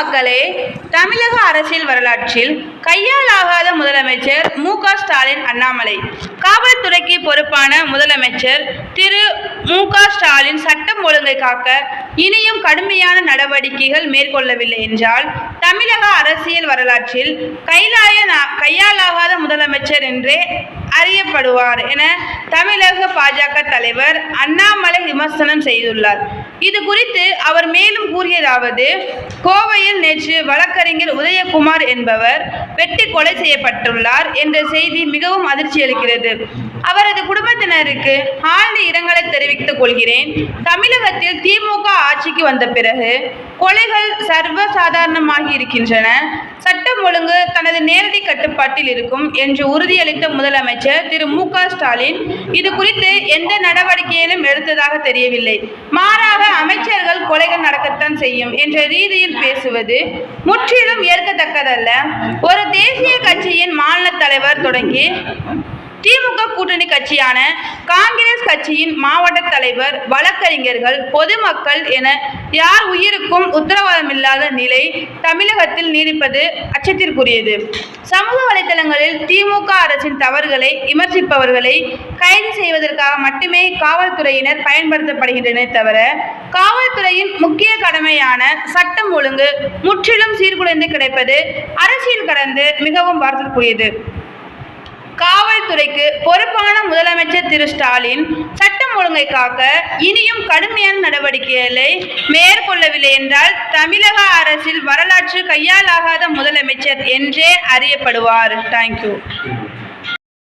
மக்களே தமிழக அரசியல் வரலாற்றில் கையாலாகாத முதலமைச்சர் மு க ஸ்டாலின் அண்ணாமலை. காவல்துறைக்கு பொறுப்பான முதலமைச்சர் திரு மு க ஸ்டாலின் சட்டம் ஒழுங்கை காக்க இனியும் கடுமையான நடவடிக்கைகள் மேற்கொள்ளவில்லை என்றால் தமிழக அரசியல் வரலாற்றில் கைலாய கையாலாகாத முதலமைச்சர் என்றே செயற்படுவார் என தமிழக பாஜக தலைவர் அண்ணாமலை விமர்சனம் செய்துள்ளார். இது குறித்து அவர் மேலும் கூறியதாவது கோவையில் நேற்று வழக்கறிஞர் உதயகுமார் என்பவர் வெட்டி கொலை செய்யப்பட்டுள்ளார் என்ற செய்தி மிகவும் அதிர்ச்சி அளிக்கிறது. அவரது குடும்பத்தினருக்கு ஆழ்ந்த இரங்கலை தெரிவித்துக் கொள்கிறேன். தமிழகத்தில் திமுக ஆட்சிக்கு வந்த பிறகு கொலைகள் சர்வசாதாரணமாகி இருக்கின்றன. சட்டம் ஒழுங்கு தனது நேரடி கட்டுப்பாட்டில் இருக்கும் என்று உறுதியளித்த முதலமைச்சர் திரு. மு க. ஸ்டாலின் இது குறித்து எந்த நடவடிக்கையிலும் எடுத்ததாக தெரியவில்லை. மாறாக அமைச்சர்கள் கொலைகள் நடக்கத்தான் செய்யும் என்ற ரீதியில் பேசுவது முற்றிலும் ஏற்கத்தக்கதல்ல. ஒரு தேசிய கட்சியின் மாநில தலைவர் தொடங்கி திமுக கூட்டணி கட்சியான காங்கிரஸ் கட்சியின் மாவட்ட தலைவர் வழக்கறிஞர்கள் பொதுமக்கள் என யார் உயிருக்கும் உத்தரவாதமில்லாத நிலை தமிழகத்தில் நீடிப்பது அச்சத்திற்குரியது. சமூக வலைதளங்களில் திமுக அரசின் தவறுகளை விமர்சிப்பவர்களை கைது செய்வதற்காக மட்டுமே காவல்துறையினர் பயன்படுத்தப்படுகின்றனே தவிர காவல்துறையின் முக்கிய கடமையான சட்டம் ஒழுங்கு முற்றிலும் சீர்குலைந்து கிடைப்பது அரசியல் கடந்து மிகவும் வருத்தத்துக்குரியது. காவல்துறைக்கு பொறுப்பான முதலமைச்சர் திரு ஸ்டாலின் சட்டம் ஒழுங்கை காக்க இனியும் கடுமையான நடவடிக்கைகளை மேற்கொள்ளவில்லை என்றால் தமிழக அரசில் வரலாற்று கையாலாகாத முதலமைச்சர் என்றே அறியப்படுவார். தேங்க்யூ